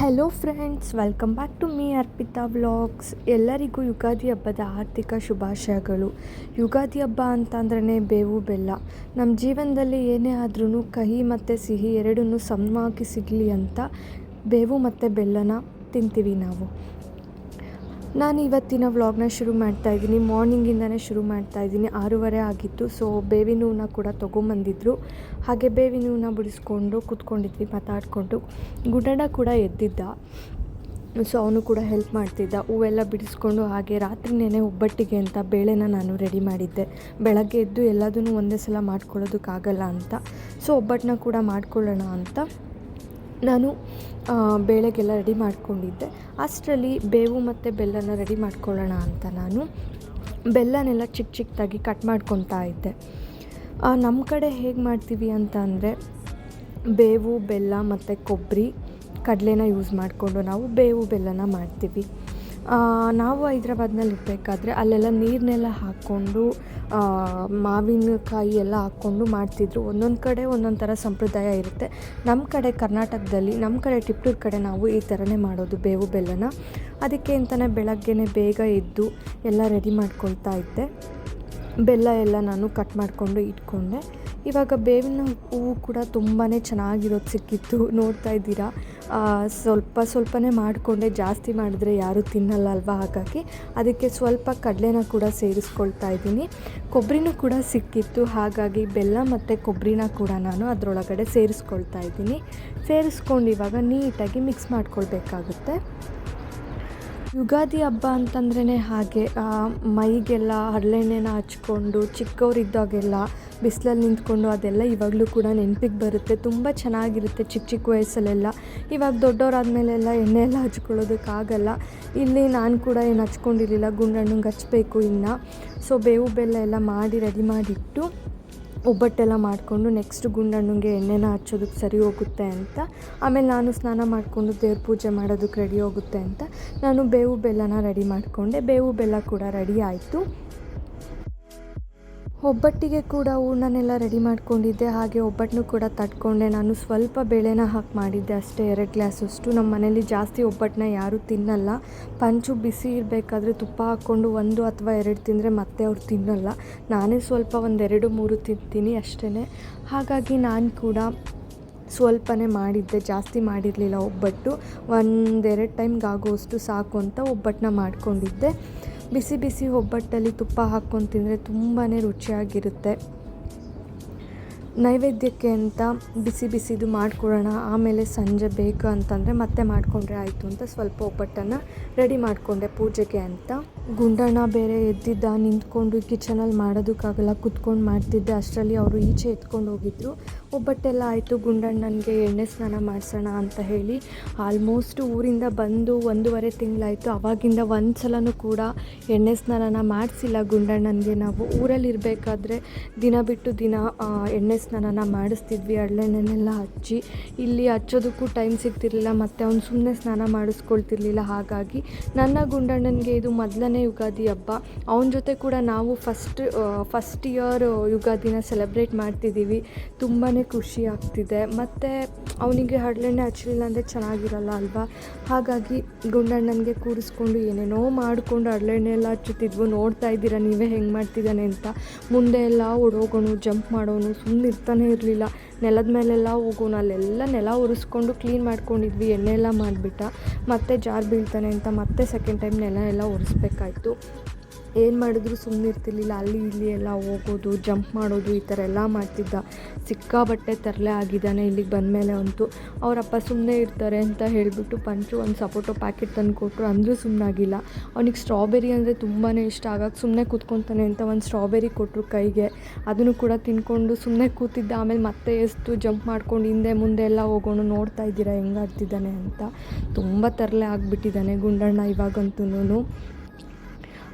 Hello friends welcome back to me Arpita vlogs ಎಲ್ಲರಿಗೂ ಯುಗಾದಿ ಹಬ್ಬದ ಆರ್ಥಿಕ ಶುಭಾಶಯಗಳು. ಯುಗಾದಿ ಹಬ್ಬ ಅಂತಂದ್ರೇ ಬೇವು ಬೆಲ್ಲ. ನಮ್ಮ ಜೀವನದಲ್ಲಿ ಏನೇ ಆದ್ರೂ ಕಹಿ ಮತ್ತು ಸಿಹಿ ಎರಡನ್ನೂ ಸಮವಾಗಿ ಸಿಗಲಿ ಅಂತ ಬೇವು ಮತ್ತು ಬೆಲ್ಲನ ತಿಂತೀವಿ ನಾವು. ನಾನು ಇವತ್ತಿನ ವ್ಲಾಗ್ನ ಶುರು ಮಾಡ್ತಾ ಇದ್ದೀನಿ. ಮಾರ್ನಿಂಗಿಂದನೇ ಶುರು ಮಾಡ್ತಾ ಇದ್ದೀನಿ. ಆರೂವರೆ ಆಗಿತ್ತು ಸೊ ಬೇವಿನ ಹೂವನ್ನ ಕೂಡ ತೊಗೊಂಬಂದಿದ್ರು. ಹಾಗೆ ಬೇವಿನ ಹೂವನ್ನ ಬಿಡಿಸ್ಕೊಂಡು ಕೂತ್ಕೊಂಡಿದ್ವಿ, ಮಾತಾಡಿಕೊಂಡು. ಗುಡಡ ಕೂಡ ಎದ್ದಿದ್ದ. ಸೊ ಅವನು ಕೂಡ ಹೆಲ್ಪ್ ಮಾಡ್ತಿದ್ದ. ಹೂವೆಲ್ಲ ಬಿಡಿಸ್ಕೊಂಡು ಹಾಗೆ ರಾತ್ರಿನೇ ಒಬ್ಬಟ್ಟಿಗೆ ಅಂತ ಬೇಳೆನ ನಾನು ರೆಡಿ ಮಾಡಿದ್ದೆ. ಬೆಳಗ್ಗೆ ಎದ್ದು ಎಲ್ಲದನ್ನು ಒಂದೇ ಸಲ ಮಾಡ್ಕೊಳ್ಳೋದಕ್ಕಾಗಲ್ಲ ಅಂತ. ಸೊ ಒಬ್ಬಟ್ಟನ್ನ ಕೂಡ ಮಾಡ್ಕೊಳ್ಳೋಣ ಅಂತ. ನಾನು ಬೇಳೆಗೆಲ್ಲ ರೆಡಿ ಮಾಡ್ಕೊಂಡಿದ್ದೆ. ಅಷ್ಟರಲ್ಲಿ ಬೇವು ಮತ್ತು ಬೆಲ್ಲನ ರೆಡಿ ಮಾಡ್ಕೊಳ್ಳೋಣ ಅಂತ ನಾನು. ಬೆಲ್ಲನೆಲ್ಲ ಚಿಕ್ಕ ಚಿಕ್ಕದಾಗಿ ಕಟ್ ಮಾಡ್ಕೊತಾ ಇದ್ದೆ. ನಮ್ಮ ಕಡೆ ಹೇಗೆ ಮಾಡ್ತೀವಿ ಅಂತ ಅಂದರೆ, ಬೇವು, ಬೆಲ್ಲ ಮತ್ತು ಕೊಬ್ಬರಿ ಕಡಲೆನ ಯೂಸ್ ಮಾಡಿಕೊಂಡು ನಾವು ಬೇವು, ಬೆಲ್ಲನ ಮಾಡ್ತೀವಿ. ನಾವು ಹೈದ್ರಾಬಾದ್ನಲ್ಲಿ ಇರಬೇಕಾದ್ರೆ ಅಲ್ಲೆಲ್ಲ ನೀರನ್ನೆಲ್ಲ ಹಾಕ್ಕೊಂಡು ಮಾವಿನಕಾಯಿ ಎಲ್ಲ ಹಾಕ್ಕೊಂಡು ಮಾಡ್ತಿದ್ರು. ಒಂದೊಂದು ಕಡೆ ಒಂದೊಂದು ಥರ ಸಂಪ್ರದಾಯ ಇರುತ್ತೆ. ನಮ್ಮ ಕಡೆ ಕರ್ನಾಟಕದಲ್ಲಿ ನಮ್ಮ ಕಡೆ ಟಿಪ್ಟೂರ್ ಕಡೆ ನಾವು ಈ ಥರನೇ ಮಾಡೋದು, ಬೇವು ಬೆಲ್ಲನ. ಅದಕ್ಕೆ ಅಂತಲೇ ಬೆಳಗ್ಗೆನೇ ಬೇಗ ಎದ್ದು ಎಲ್ಲ ರೆಡಿ ಮಾಡ್ಕೊಳ್ತಾ ಇದ್ದೆ. ಬೆಲ್ಲ ಎಲ್ಲ ನಾನು ಕಟ್ ಮಾಡಿಕೊಂಡು ಇಟ್ಕೊಂಡೆ. ಇವಾಗ ಬೇವಿನ ಹೂವು ಕೂಡ ತುಂಬಾ ಚೆನ್ನಾಗಿರೋದು ಸಿಕ್ಕಿತ್ತು. ನೋಡ್ತಾ ಇದ್ದೀರಾ? ಸ್ವಲ್ಪ ಸ್ವಲ್ಪನೇ ಮಾಡಿಕೊಂಡೆ. ಜಾಸ್ತಿ ಮಾಡಿದ್ರೆ ಯಾರೂ ತಿನ್ನಲ್ಲ ಅಲ್ವಾ ಹಾಗಾಗಿ. ಅದಕ್ಕೆ ಸ್ವಲ್ಪ ಕಡಲೆನ ಕೂಡ ಸೇರಿಸ್ಕೊಳ್ತಾ ಇದ್ದೀನಿ. ಕೊಬ್ಬರಿನೂ ಕೂಡ ಸಿಕ್ಕಿತ್ತು. ಹಾಗಾಗಿ ಬೆಲ್ಲ ಮತ್ತು ಕೊಬ್ಬರಿನ ಕೂಡ ನಾನು ಅದರೊಳಗಡೆ ಸೇರಿಸ್ಕೊಳ್ತಾ ಇದ್ದೀನಿ. ಸೇರಿಸ್ಕೊಂಡು ಇವಾಗ ನೀಟಾಗಿ ಮಿಕ್ಸ್ ಮಾಡ್ಕೊಳ್ಬೇಕಾಗುತ್ತೆ. ಯುಗಾದಿ ಹಬ್ಬ ಅಂತಂದ್ರೇ ಹಾಗೆ ಮೈಗೆಲ್ಲ ಹರಳೆಣ್ಣೆನ ಹಚ್ಕೊಂಡು ಚಿಕ್ಕವರಿದ್ದಾಗೆಲ್ಲ ಬಿಸಿಲಲ್ಲಿ ನಿಂತ್ಕೊಂಡು ಅದೆಲ್ಲ ಇವಾಗಲೂ ಕೂಡ ನೆನಪಿಗೆ ಬರುತ್ತೆ. ತುಂಬ ಚೆನ್ನಾಗಿರುತ್ತೆ ಚಿಕ್ಕ ಚಿಕ್ಕ ವಯಸ್ಸಲ್ಲೆಲ್ಲ. ಇವಾಗ ದೊಡ್ಡವರಾದ್ಮೇಲೆಲ್ಲ ಎಣ್ಣೆ ಎಲ್ಲ ಹಚ್ಕೊಳ್ಳೋದಕ್ಕಾಗಲ್ಲ. ಇಲ್ಲಿ ನಾನು ಕೂಡ ಏನು ಹಚ್ಕೊಂಡಿರಲಿಲ್ಲ, ಗುಂಡಣ್ಣಂಗೆ ಹಚ್ಬೇಕು ಇನ್ನು. ಸೊ ಬೇವು ಬೆಲ್ಲ ಎಲ್ಲ ಮಾಡಿ, ರೆಡಿ ಮಾಡಿಟ್ಟು ಒಬ್ಬಟ್ಟೆಲ್ಲ ಮಾಡಿಕೊಂಡು ನೆಕ್ಸ್ಟ್ ಗುಂಡಣ್ಣಂಗೆ ಎಣ್ಣೆನ ಹಚ್ಚೋದಕ್ಕೆ ಸರಿ ಹೋಗುತ್ತೆ ಅಂತ. ಆಮೇಲೆ ನಾನು ಸ್ನಾನ ಮಾಡಿಕೊಂಡು ದೇವ್ರ ಪೂಜೆ ಮಾಡೋದಕ್ಕೆ ರೆಡಿ ಹೋಗುತ್ತೆ ಅಂತ. ನಾನು ಬೇವು ಬೆಲ್ಲನ ರೆಡಿ ಮಾಡಿಕೊಂಡೆ. ಬೇವು ಬೆಲ್ಲ ಕೂಡ ರೆಡಿ ಆಯಿತು. ಒಬ್ಬಟ್ಟಿಗೆ ಕೂಡ ಹೂರ್ಣನೆಲ್ಲ ರೆಡಿ ಮಾಡ್ಕೊಂಡಿದ್ದೆ, ಹಾಗೆ ಒಬ್ಬಟ್ಟನ್ನು ಕೂಡ ತಟ್ಕೊಂಡೆ. ನಾನು ಸ್ವಲ್ಪ ಬೇಳೆನ ಹಾಕಿ ಮಾಡಿದ್ದೆ ಅಷ್ಟೇ, ಎರಡು ಗ್ಲಾಸಷ್ಟು. ನಮ್ಮ ಮನೇಲಿ ಜಾಸ್ತಿ ಒಬ್ಬಟ್ಟನ್ನ ಯಾರೂ ತಿನ್ನಲ್ಲ. ಪಂಚು ಬಿಸಿ ಇರಬೇಕಾದ್ರೆ ತುಪ್ಪ ಹಾಕ್ಕೊಂಡು ಒಂದು ಅಥವಾ ಎರಡು ತಿಂದರೆ ಮತ್ತೆ ಅವ್ರು ತಿನ್ನಲ್ಲ. ನಾನೇ ಸ್ವಲ್ಪ ಒಂದೆರಡು, ಮೂರು ತಿಂತೀನಿ ಅಷ್ಟೇ ಹಾಗಾಗಿ ನಾನು ಕೂಡ ಸ್ವಲ್ಪನೇ ಮಾಡಿದ್ದೆ, ಜಾಸ್ತಿ ಮಾಡಿರಲಿಲ್ಲ ಒಬ್ಬಟ್ಟು. ಒಂದೆರಡು ಟೈಮ್ಗೆ ಆಗೋಷ್ಟು ಸಾಕು ಅಂತ ಒಬ್ಬಟ್ಟನ್ನ ಮಾಡ್ಕೊಂಡಿದ್ದೆ. ಬಿಸಿ ಬಿಸಿ ಒಬ್ಬಟ್ಟಲ್ಲಿ ತುಪ್ಪ ಹಾಕ್ಕೊಂಡು ತಿಂದರೆ ತುಂಬಾ ರುಚಿಯಾಗಿರುತ್ತೆ. ನೈವೇದ್ಯಕ್ಕೆ ಅಂತ ಬಿಸಿ ಬಿಸಿದು ಮಾಡ್ಕೊಡೋಣ ಆಮೇಲೆ ಸಂಜೆ ಬೇಕು ಅಂತಂದರೆ ಮತ್ತೆ ಮಾಡಿಕೊಂಡ್ರೆ ಆಯಿತು ಅಂತ ಸ್ವಲ್ಪ ಒಬ್ಬಟ್ಟನ್ನು ರೆಡಿ ಮಾಡಿಕೊಂಡೆ ಪೂಜೆಗೆ ಅಂತ. ಗುಂಡಣ್ಣ ಬೇರೆ ಎದ್ದಿದ್ದ, ನಿಂತ್ಕೊಂಡು ಕಿಚನಲ್ಲಿ ಮಾಡೋದಕ್ಕಾಗಲ್ಲ, ಕುತ್ಕೊಂಡು ಮಾಡ್ತಿದ್ದೆ. ಅಷ್ಟರಲ್ಲಿ ಅವರು ಈಚೆ ಎತ್ಕೊಂಡು ಹೋಗಿದ್ರು. ಒಬ್ಬಟ್ಟೆಲ್ಲ ಆಯಿತು, ಗುಂಡಣ್ಣನಿಗೆ ಎಣ್ಣೆ ಸ್ನಾನ ಮಾಡಿಸೋಣ ಅಂತ ಹೇಳಿ ಆಲ್ಮೋಸ್ಟ್ ಊರಿಂದ ಬಂದು ಒಂದೂವರೆ ತಿಂಗಳಾಯಿತು. ಅವಾಗಿಂದ ಒಂದು ಸಲನೂ ಕೂಡ ಎಣ್ಣೆ ಸ್ನಾನನ ಮಾಡಿಸಿಲ್ಲ ಗುಂಡಣ್ಣನಿಗೆ. ನಾವು ಊರಲ್ಲಿ ಇರಬೇಕಾದ್ರೆ ದಿನ ಬಿಟ್ಟು ದಿನ ಎಣ್ಣೆ ಸ್ನಾನನ ಮಾಡಿಸ್ತಿದ್ವಿ ಹರಳೆಣ್ಣೆನೆಲ್ಲ ಹಚ್ಚಿ. ಇಲ್ಲಿ ಹಚ್ಚೋದಕ್ಕೂ ಟೈಮ್ ಸಿಗ್ತಿರಲಿಲ್ಲ, ಮತ್ತು ಅವ್ನು ಸುಮ್ಮನೆ ಸ್ನಾನ ಮಾಡಿಸ್ಕೊಳ್ತಿರ್ಲಿಲ್ಲ. ಹಾಗಾಗಿ ನನ್ನ ಗುಂಡಣ್ಣನಿಗೆ ಇದು ಮೊದಲನೇ ಯುಗಾದಿ ಹಬ್ಬ. ಅವನ ಜೊತೆ ಕೂಡ ನಾವು ಫಸ್ಟ್ ಫಸ್ಟ್ ಇಯರ್ ಯುಗಾದಿನ ಸೆಲೆಬ್ರೇಟ್ ಮಾಡ್ತಿದ್ದೀವಿ. ತುಂಬಾ ಖುಷಿ ಆಗ್ತಿದೆ. ಮತ್ತು ಅವನಿಗೆ ಹರಳೆಣ್ಣೆ ಹಚ್ಚಲಿಲ್ಲ ಅಂದರೆ ಚೆನ್ನಾಗಿರಲ್ಲ ಅಲ್ವಾ? ಹಾಗಾಗಿ ಗುಂಡಣ್ಣನಿಗೆ ಕೂರಿಸ್ಕೊಂಡು ಏನೇನೋ ಮಾಡಿಕೊಂಡು ಹರಳೆಣ್ಣೆ ಎಲ್ಲ ಹಚ್ಚುತ್ತಿದ್ವು. ನೋಡ್ತಾ ಇದ್ದೀರಾ, ನೀವೇ ಹೆಂಗೆ ಮಾಡ್ತಿದ್ದಾನೆ ಅಂತ. ಮುಂದೆ ಎಲ್ಲ ಓಡೋಗೋನು, ಜಂಪ್ ಮಾಡೋನು ಸುಮ್ಮನೆ ಇರ್ತಾನೆ ಇರಲಿಲ್ಲ. ನೆಲದ ಮೇಲೆಲ್ಲ ಹೋಗೋನು ಅಲ್ಲೆಲ್ಲ ನೆಲ ಉರಿಸ್ಕೊಂಡು ಕ್ಲೀನ್ ಮಾಡ್ಕೊಂಡಿದ್ವಿ. ಎಣ್ಣೆ ಎಲ್ಲ ಮಾಡಿಬಿಟ್ಟ. ಮತ್ತೆ ಜಾರ್ ಬೀಳ್ತಾನೆ ಅಂತ ಮತ್ತೆ ಸೆಕೆಂಡ್ ಟೈಮ್ ನೆಲ ಎಲ್ಲ ಒರೆಸ್ಬೇಕಾಯ್ತು. ಏನು ಮಾಡಿದ್ರು ಸುಮ್ಮನೆ ಇರ್ತಿರ್ಲಿಲ್ಲ. ಅಲ್ಲಿ ಇಲ್ಲಿ ಎಲ್ಲ ಹೋಗೋದು, ಜಂಪ್ ಮಾಡೋದು, ಈ ಥರ ಎಲ್ಲ ಮಾಡ್ತಿದ್ದ. ಸಿಕ್ಕಾಬಟ್ಟೆ ತರಲೆ ಆಗಿದ್ದಾನೆ ಇಲ್ಲಿಗೆ ಬಂದಮೇಲೆ ಅಂತೂ. ಅವರಪ್ಪ ಸುಮ್ಮನೆ ಇರ್ತಾರೆ ಅಂತ ಹೇಳಿಬಿಟ್ಟು ಪಂಚು ಒಂದು ಸಪೋಟೊ ಪ್ಯಾಕೆಟ್ ತಂದು ಕೊಟ್ಟರು ಅಂದರೂ ಸುಮ್ಮನಾಗಿಲ್ಲ ಅವನಿಗೆ ಸ್ಟ್ರಾಬೆರಿ ಅಂದರೆ ತುಂಬಾ ಇಷ್ಟ. ಆಗಕ್ಕೆ ಸುಮ್ಮನೆ ಕೂತ್ಕೊತಾನೆ ಅಂತ ಒಂದು ಸ್ಟ್ರಾಬೆರಿ ಕೊಟ್ಟರು ಕೈಗೆ. ಅದನ್ನು ಕೂಡ ತಿನ್ಕೊಂಡು ಸುಮ್ಮನೆ ಕೂತಿದ್ದ. ಆಮೇಲೆ ಮತ್ತೆ ಎಷ್ಟು ಜಂಪ್ ಮಾಡ್ಕೊಂಡು ಹಿಂದೆ ಮುಂದೆ ಎಲ್ಲ ಹೋಗೋಣ ನೋಡ್ತಾ ಇದ್ದೀರಾ ಹೆಂಗಾಡ್ತಿದ್ದಾನೆ ಅಂತ. ತುಂಬ ತರಲೆ ಆಗಿಬಿಟ್ಟಿದ್ದಾನೆ ಗುಂಡಣ್ಣ ಇವಾಗಂತೂ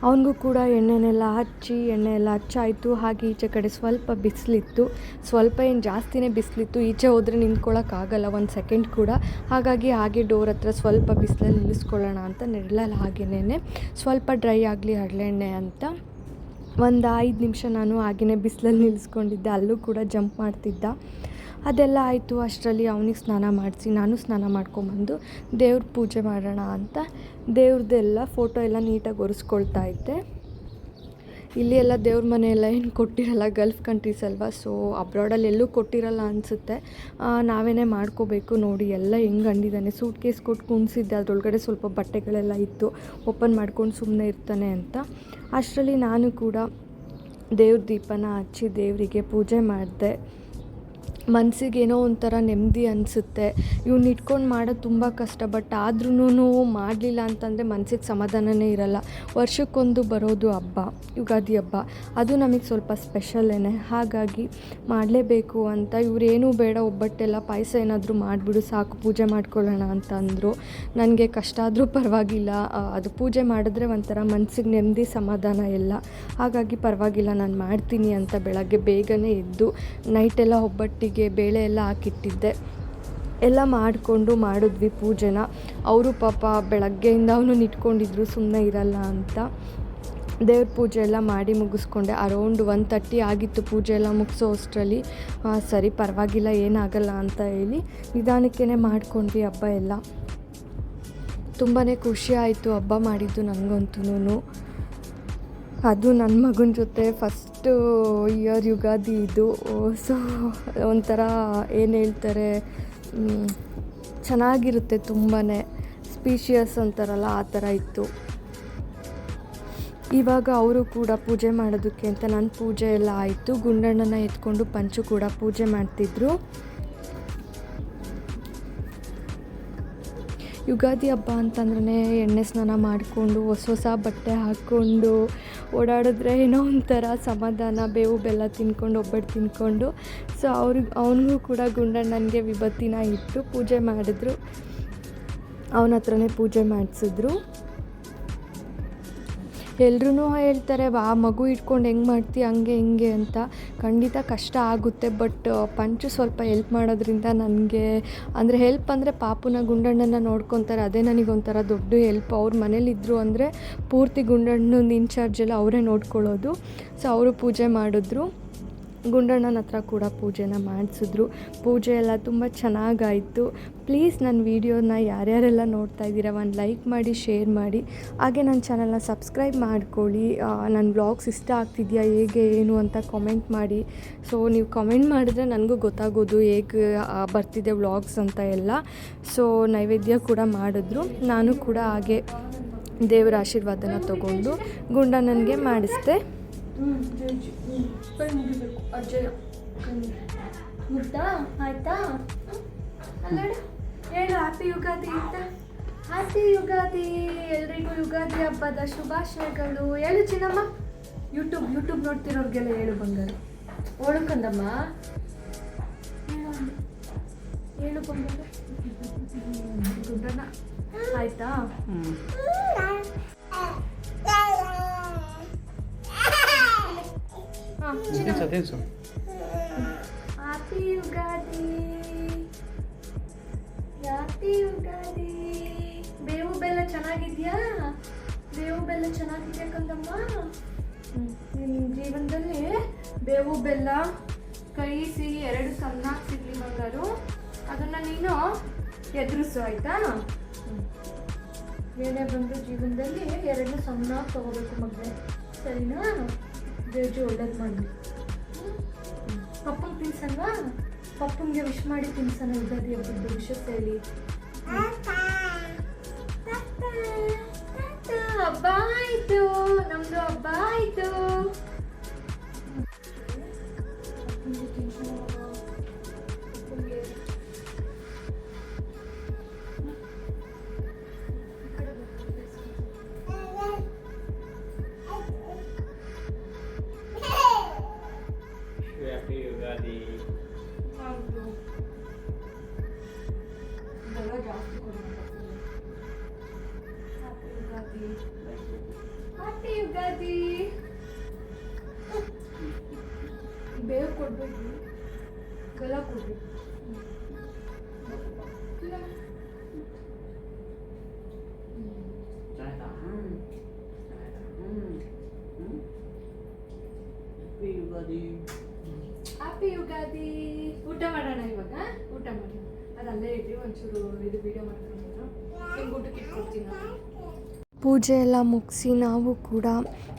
ಅವನಿಗೂ ಕೂಡ ಎಣ್ಣೆನೆಲ್ಲ ಹಚ್ಚಿ ಎಣ್ಣೆ ಎಲ್ಲ ಹಚ್ಚಾಯಿತು. ಹಾಗೆ ಈಚೆ ಕಡೆ ಸ್ವಲ್ಪ ಬಿಸಿಲಿತ್ತು. ಸ್ವಲ್ಪ ಏನು ಜಾಸ್ತಿನೇ ಬಿಸಿಲಿತ್ತು. ಈಚೆ ಹೋದರೆ ನಿಂತ್ಕೊಳ್ಳೋಕ್ಕಾಗಲ್ಲ ಒಂದು ಸೆಕೆಂಡ್ ಕೂಡ. ಹಾಗಾಗಿ ಹಾಗೆ ಡೋರ್ ಹತ್ರ ಸ್ವಲ್ಪ ಬಿಸಿಲಲ್ಲಿ ನಿಲ್ಲಿಸ್ಕೊಳ್ಳೋಣ ಅಂತ ನೆರಳಲ್ಲಿ ಹಾಗೆಯೇ ಸ್ವಲ್ಪ ಡ್ರೈ ಆಗಲಿ, ಹರಳೆಣ್ಣೆ ಅಂತ. ಒಂದು ಐದು ನಿಮಿಷ ನಾನು ಹಾಗೆಯೇ ಬಿಸಿಲಲ್ಲಿ ನಿಲ್ಲಿಸ್ಕೊಂಡಿದ್ದೆ. ಅಲ್ಲೂ ಕೂಡ ಜಂಪ್ ಮಾಡ್ತಿದ್ದ. ಅದೆಲ್ಲ ಆಯಿತು, ಅಷ್ಟರಲ್ಲಿ ಅವನಿಗೆ ಸ್ನಾನ ಮಾಡಿಸಿ, ನಾನು ಸ್ನಾನ ಮಾಡ್ಕೊಂಬಂದು ದೇವ್ರ ಪೂಜೆ ಮಾಡೋಣ ಅಂತ ದೇವ್ರದ್ದೆಲ್ಲ ಫೋಟೋ ಎಲ್ಲ ನೀಟಾಗಿ ಒರೆಸ್ಕೊಳ್ತಾ ಇದ್ದೆ. ಇಲ್ಲಿ ಎಲ್ಲ ದೇವ್ರ ಮನೆ ಎಲ್ಲ ಏನು ಕೊಟ್ಟಿರಲ್ಲ, ಗಲ್ಫ್ ಕಂಟ್ರೀಸ್ ಅಲ್ವಾ? ಸೊ ಅಬ್ರಾಡಲ್ಲಿ ಎಲ್ಲೂ ಕೊಟ್ಟಿರಲ್ಲ ಅನಿಸುತ್ತೆ. ನಾವೇನೇ ಮಾಡ್ಕೋಬೇಕು ನೋಡಿ, ಎಲ್ಲ ಹೆಂಗೆ ಅಂಡಿದ್ದಾನೆ ಸೂಟ್ ಕೇಸ್ ಕೊಟ್ಟು ಕುಣಿಸಿದ್ದೆ, ಅದರೊಳಗಡೆ ಸ್ವಲ್ಪ ಬಟ್ಟೆಗಳೆಲ್ಲ ಇತ್ತು. ಓಪನ್ ಮಾಡ್ಕೊಂಡು ಸುಮ್ಮನೆ ಇರ್ತಾನೆ ಅಂತ. ಅಷ್ಟರಲ್ಲಿ ನಾನು ಕೂಡ ದೇವ್ರ ದೀಪನ ಹಚ್ಚಿ ದೇವರಿಗೆ ಪೂಜೆ ಮಾಡಿದೆ. ಮನ್ಸಿಗೆ ಏನೋ ಒಂಥರ ನೆಮ್ಮದಿ ಅನಿಸುತ್ತೆ. ಇವ್ನ ಇಟ್ಕೊಂಡು ಮಾಡೋದು ತುಂಬ ಕಷ್ಟ, ಬಟ್ ಆದ್ರೂ ಮಾಡಲಿಲ್ಲ ಅಂತಂದರೆ ಮನ್ಸಿಗೆ ಸಮಾಧಾನನೇ ಇರಲ್ಲ. ವರ್ಷಕ್ಕೊಂದು ಬರೋದು ಹಬ್ಬ, ಯುಗಾದಿ ಹಬ್ಬ. ಅದು ನಮಗೆ ಸ್ವಲ್ಪ ಸ್ಪೆಷಲೇ ಹಾಗಾಗಿ ಮಾಡಲೇಬೇಕು ಅಂತ ಇವರೇನೂ ಬೇಡ, ಒಬ್ಬಟ್ಟೆಲ್ಲ ಪಾಯಸ ಏನಾದರೂ ಮಾಡಿಬಿಡು, ಸಾಕು ಪೂಜೆ ಮಾಡ್ಕೊಳ್ಳೋಣ ಅಂತ ಅಂದರು. ನನಗೆ ಕಷ್ಟ ಆದರೂ ಪರವಾಗಿಲ್ಲ. ಅದು ಪೂಜೆ ಮಾಡಿದ್ರೆ ಒಂಥರ ಮನ್ಸಿಗೆ ನೆಮ್ಮದಿ, ಸಮಾಧಾನ ಎಲ್ಲ. ಹಾಗಾಗಿ ಪರವಾಗಿಲ್ಲ, ನಾನು ಮಾಡ್ತೀನಿ ಅಂತ ಬೆಳಗ್ಗೆ ಬೇಗನೆ ಎದ್ದು, ನೈಟೆಲ್ಲ ಒಬ್ಬಟ್ಟಿಗೆ ಬೇಳೆ ಎಲ್ಲ ಹಾಕಿಟ್ಟಿದ್ದೆ. ಎಲ್ಲ ಮಾಡಿಕೊಂಡು ಮಾಡಿದ್ವಿ ಪೂಜೆನ. ಅವರು ಪಾಪ ಬೆಳಗ್ಗೆಯಿಂದ ಅವನು ನಿಂತ್ಕೊಂಡಿದ್ರು ಸುಮ್ಮನೆ ಇರಲ್ಲ ಅಂತ. ದೇವ್ರ ಪೂಜೆ ಎಲ್ಲ ಮಾಡಿ ಮುಗಿಸ್ಕೊಂಡೆ. ಅರೌಂಡ್ ಒನ್ ತರ್ಟಿ ಆಗಿತ್ತು ಪೂಜೆ ಎಲ್ಲ ಮುಗಿಸೋ ಅಷ್ಟರಲ್ಲಿ. ಸರಿ ಪರವಾಗಿಲ್ಲ, ಏನಾಗಲ್ಲ ಅಂತ ಹೇಳಿ ನಿಧಾನಕ್ಕೇ ಮಾಡ್ಕೊಂಡ್ವಿ ಹಬ್ಬ ಎಲ್ಲ. ತುಂಬಾ ಖುಷಿ ಆಯಿತು ಹಬ್ಬ ಮಾಡಿದ್ದು ನನಗಂತೂ ಅದು ನನ್ನ ಮಗನ ಜೊತೆ ಫಸ್ಟು ಇಯರ್ ಯುಗಾದಿ ಇದು. ಸೊ ಒಂಥರ ಏನು ಹೇಳ್ತಾರೆ ಚೆನ್ನಾಗಿರುತ್ತೆ ತುಂಬಾ ಸ್ಪೀಷಿಯಸ್ ಅಂತಾರಲ್ಲ, ಆ ಥರ ಇತ್ತು. ಇವಾಗ ಅವರು ಕೂಡ ಪೂಜೆ ಮಾಡೋದಕ್ಕೆ ಅಂತ ನನ್ನ ಪೂಜೆ ಎಲ್ಲ ಆಯಿತು. ಗುಂಡಣ್ಣನ ಎತ್ಕೊಂಡು ಪಂಚು ಕೂಡ ಪೂಜೆ ಮಾಡ್ತಿದ್ರು. ಯುಗಾದಿ ಹಬ್ಬ ಅಂತಂದ್ರೆ ಎಣ್ಣೆ ಸ್ನಾನ ಮಾಡಿಕೊಂಡು, ಹೊಸ ಹೊಸ ಬಟ್ಟೆ ಹಾಕ್ಕೊಂಡು ಓಡಾಡಿದ್ರೆ ಏನೋ ಒಂಥರ ಸಮಾಧಾನ, ಬೇವು ಬೆಲ್ಲ ತಿನ್ಕೊಂಡು, ಒಬ್ಬಟ್ಟು ತಿನ್ಕೊಂಡು. ಸೊ ಅವ್ರಿಗೆ ಅವನಿಗೂ ಕೂಡ ಗುಂಡಣ್ಣನಿಗೆ ವಿಭತ್ತಿನ ಇಟ್ಟು ಪೂಜೆ ಮಾಡಿದ್ರು. ಅವನ ಹತ್ರನೇ ಪೂಜೆ ಮಾಡಿಸಿದ್ರು. ಎಲ್ರೂ ಹೇಳ್ತಾರೆ, ವಾ, ಮಗು ಇಟ್ಕೊಂಡು ಹೆಂಗೆ ಮಾಡ್ತೀಯ ಹಂಗೆ ಹಿಂಗೆ ಅಂತ. ಖಂಡಿತ ಕಷ್ಟ ಆಗುತ್ತೆ, ಬಟ್ ಪಂಚು ಸ್ವಲ್ಪ ಹೆಲ್ಪ್ ಮಾಡೋದ್ರಿಂದ ನನಗೆ, ಅಂದರೆ ಹೆಲ್ಪ್ ಅಂದರೆ ಪಾಪುನ ಗುಂಡಣ್ಣನ ನೋಡ್ಕೊತಾರೆ, ಅದೇ ನನಗೊಂಥರ ದೊಡ್ಡ ಹೆಲ್ಪ್. ಅವ್ರ ಮನೇಲಿದ್ದರು ಅಂದರೆ ಪೂರ್ತಿ ಗುಂಡಣ್ಣನ ಇನ್ಚಾರ್ಜ್ ಎಲ್ಲ ಅವರೇ ನೋಡ್ಕೊಳ್ಳೋದು. ಸೊ, ಅವರು ಪೂಜೆ ಮಾಡಿದ್ರು. ಗುಂಡಣ್ಣನ ಹತ್ರ ಕೂಡ ಪೂಜೆನ ಮಾಡಿಸಿದ್ರು. ಪೂಜೆ ಎಲ್ಲ ತುಂಬ ಚೆನ್ನಾಗಾಯಿತು. ಪ್ಲೀಸ್ ನನ್ನ ವೀಡಿಯೋನ ಯಾರ್ಯಾರೆಲ್ಲ ನೋಡ್ತಾ ಇದ್ದೀರಾ, ಒಂದು ಲೈಕ್ ಮಾಡಿ, ಶೇರ್ ಮಾಡಿ. ಹಾಗೆ ನನ್ನ ಚಾನಲ್ನ ಸಬ್ಸ್ಕ್ರೈಬ್ ಮಾಡ್ಕೊಳ್ಳಿ. ನನ್ನ ಬ್ಲಾಗ್ಸ್ ಇಷ್ಟ ಆಗ್ತಿದೆಯಾ, ಹೇಗೆ, ಏನು ಅಂತ ಕಾಮೆಂಟ್ ಮಾಡಿ. ಸೊ ನೀವು ಕಾಮೆಂಟ್ ಮಾಡಿದ್ರೆ ನನಗೂ ಗೊತ್ತಾಗೋದು ಹೇಗೆ ಬರ್ತಿದೆ ವ್ಲಾಗ್ಸ್ ಅಂತ ಎಲ್ಲ. ಸೊ ನೈವೇದ್ಯ ಕೂಡ ಮಾಡಿದ್ರು. ನಾನು ಕೂಡ ಹಾಗೆ ದೇವರ ಆಶೀರ್ವಾದನ ತಗೊಂಡು ಗುಂಡಣ್ಣನಿಗೆ ಮಾಡಿಸ್ದೆ. ಅಜ್ಜಯ್ಯ ಮುಗ್ದಾ? ಆಯ್ತಾ? ಅಲ್ಲಡು ಹೇಳು ಹ್ಯಾಪಿ ಯುಗಾದಿ ಅಂತ. ಹ್ಯಾಪಿ ಯುಗಾದಿ. ಎಲ್ರಿಗೂ ಯುಗಾದಿ ಹಬ್ಬದ ಶುಭಾಶಯಗಳು. ಹೇಳು ಚಿನ್ನಮ್ಮ. ಯೂಟ್ಯೂಬ್ ಯೂಟ್ಯೂಬ್ ನೋಡ್ತಿರೋರ್ಗೆಲ್ಲ ಹೇಳು ಬಂಗಾರ. ಓಳು ಕಂದಮ್ಮ. ಹೇಳು ಬಂಗಾರ. ಆಯ್ತಾ? ತಿನ್ಸು ತಿನ್ಸು. Happy Ugadi happy Ugadi? ಬೇವು ಬೆಲ್ಲ ಚೆನ್ನಾಗಿದ್ಯಾ? ಬೇವು ಬೆಲ್ಲ ಚೆನ್ನಾಗಿದ್ಯಾ ಕಂದಮ್ಮ? ನಿಮ್ಮ ಜೀವನದಲ್ಲಿ ಬೇವು ಬೆಲ್ಲ ಕೈ ಸಿಹಿ ಎರಡು ಸಮನಾಗಿ ಸಿಗ್ಲಿ ಬಂಗಾರು. ಅದನ್ನು ನೀನು ಎದುರಿಸು ಆಯ್ತಾ? ಏನೇ ಬಂದರೂ ಜೀವನದಲ್ಲಿ ಎರಡು ಸಣ್ಣಾಗಿ ತಗೋಬೇಕು ಮಗನೇ. ಸರಿನಾ? ದೇವ್ಜಿ ಒಳ್ಳೇದು ಮಾಡಿ ಪಪ್ಪಂಗೆ ತಿನ್ಸಲ್ವಾ ಪಪ್ಪಂಗೆ ವಿಶ್ ಮಾಡಿ ತಿನ್ಸನ ಯುಗಾದಿ ಹಬ್ಬದ ವಿಶೇಷ ಹೇಳಿ ಹಬ್ಬ ಆಯಿತು ನಮ್ಮದು ಹಬ್ಬ ಆಯ್ತು ಯುಗಾದಿ ಹ್ಯಾಪಿ ಯುಗಾದಿ ಬೇವು ಕೊಡ್ಬೇಕು. ಗಲ ಕೊಡ್ಬೇಕು. ಹ್ಯಾಪಿ ಯುಗಾದಿ ಹ್ಯಾಪಿ ಯುಗಾದಿ ಊಟ ಮಾಡೋಣ ಇವಾಗ? ಊಟ ಮಾಡಿ. ಅದು ಅಲ್ಲೇ ಇಟ್ಟು ಒಂಚೂರು ಇದು ವಿಡಿಯೋ ಮಾಡ್ಕೊಂಡು ನಿಮ್ಗೆ ಊಟಕ್ಕೆ ಇಟ್ಕೊಡ್ತೀನಿ ನಾನು. ಪೂಜೆ ಎಲ್ಲ ಮುಗಿಸಿ ನಾವು ಕೂಡ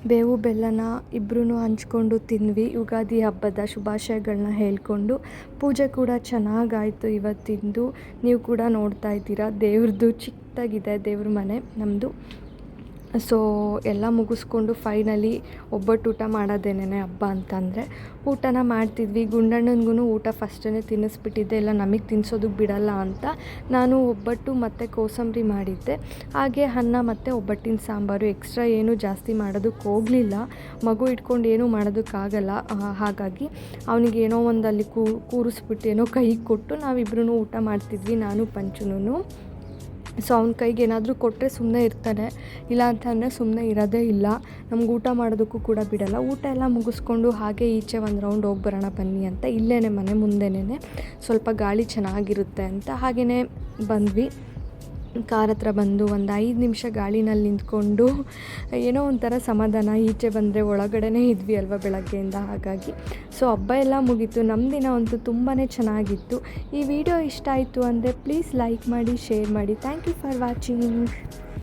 ಬೇವು ಬೆಲ್ಲನ ಇಬ್ಬರೂ ಹಂಚ್ಕೊಂಡು ತಿಂದ್ವಿ. ಯುಗಾದಿ ಹಬ್ಬದ ಶುಭಾಶಯಗಳನ್ನ ಹೇಳ್ಕೊಂಡು ಪೂಜೆ ಕೂಡ ಚೆನ್ನಾಗಾಯಿತು ಇವತ್ತಿಂದು. ನೀವು ಕೂಡ ನೋಡ್ತಾ ಇದ್ದೀರಾ. ದೇವ್ರದ್ದು ಚಿಕ್ಕದಾಗಿದೆ ದೇವ್ರ ಮನೆ ನಮ್ಮದು ಸೊ ಎಲ್ಲ ಮುಗಿಸ್ಕೊಂಡು ಫೈನಲಿ ಒಬ್ಬಟ್ಟು ಊಟ ಮಾಡೋದೇನೇ ಹಬ್ಬ ಅಂತಂದರೆ, ಊಟನ ಮಾಡ್ತಿದ್ವಿ. ಗುಂಡಣ್ಣನಿಗೂ ಊಟ ಫಸ್ಟೇ ತಿನ್ನಿಸ್ಬಿಟ್ಟಿದ್ದೆ. ಇಲ್ಲ, ನಮಗೆ ತಿನ್ನಿಸೋದಕ್ಕೆ ಬಿಡಲ್ಲ ಅಂತ ನಾನು ಒಬ್ಬಟ್ಟು ಮತ್ತು ಕೋಸಂಬರಿ ಮಾಡಿದ್ದೆ. ಹಾಗೆ ಅನ್ನ ಮತ್ತು ಒಬ್ಬಟ್ಟಿನ ಸಾಂಬಾರು. ಎಕ್ಸ್ಟ್ರಾ ಏನು ಜಾಸ್ತಿ ಮಾಡೋದಕ್ಕೆ ಹೋಗಲಿಲ್ಲ. ಮಗು ಇಟ್ಕೊಂಡು ಏನೂ ಮಾಡೋದಕ್ಕಾಗಲ್ಲ ಹಾಗಾಗಿ ಅವನಿಗೆ ಏನೋ ಒಂದು ಅಲ್ಲಿ ಕೂರಿಸ್ಬಿಟ್ಟು ಏನೋ ಕೈಗೆ ಕೊಟ್ಟು ನಾವಿಬ್ರು ಊಟ ಮಾಡ್ತಿದ್ವಿ, ನಾನು ಪಂಚುನು ಸೊ ಅವ್ನ ಕೈಗೆ ಏನಾದರೂ ಕೊಟ್ಟರೆ ಸುಮ್ಮನೆ ಇರ್ತಾನೆ. ಇಲ್ಲ ಅಂತಂದರೆ ಸುಮ್ಮನೆ ಇರೋದೇ ಇಲ್ಲ. ನಮ್ಗೆ ಊಟ ಮಾಡೋದಕ್ಕೂ ಕೂಡ ಬಿಡಲ್ಲ. ಊಟ ಎಲ್ಲ ಮುಗಿಸ್ಕೊಂಡು ಹಾಗೆ ಈಚೆ ಒಂದು ರೌಂಡ್ ಹೋಗಿ ಬರೋಣ ಬನ್ನಿ ಅಂತ ಇಲ್ಲೇ ಮನೆ ಮುಂದೆನೇ ಸ್ವಲ್ಪ ಗಾಳಿ ಚೆನ್ನಾಗಿರುತ್ತೆ ಅಂತ ಹಾಗೆಯೇ ಬಂದ್ವಿ. ಕಾರ್ ಹತ್ರ ಬಂದು ಒಂದು ಐದು ನಿಮಿಷ ಗಾಳಿನಲ್ಲಿ ನಿಂತ್ಕೊಂಡು ಏನೋ ಒಂಥರ ಸಮಾಧಾನ, ಈಚೆ ಬಂದರೆ ಒಳಗಡೆನೇ ಇದ್ವಿ ಅಲ್ವಾ ಬೆಳಗ್ಗೆಯಿಂದ ಹಾಗಾಗಿ. ಸೊ ಹಬ್ಬ ಎಲ್ಲ ಮುಗೀತು. ನಮ್ಮ ದಿನ ಅಂತೂ ತುಂಬಾ ಚೆನ್ನಾಗಿತ್ತು. ಈ ವಿಡಿಯೋ ಇಷ್ಟ ಆಯಿತು ಅಂದರೆ ಪ್ಲೀಸ್ ಲೈಕ್ ಮಾಡಿ ಶೇರ್ ಮಾಡಿ. Thank you for watching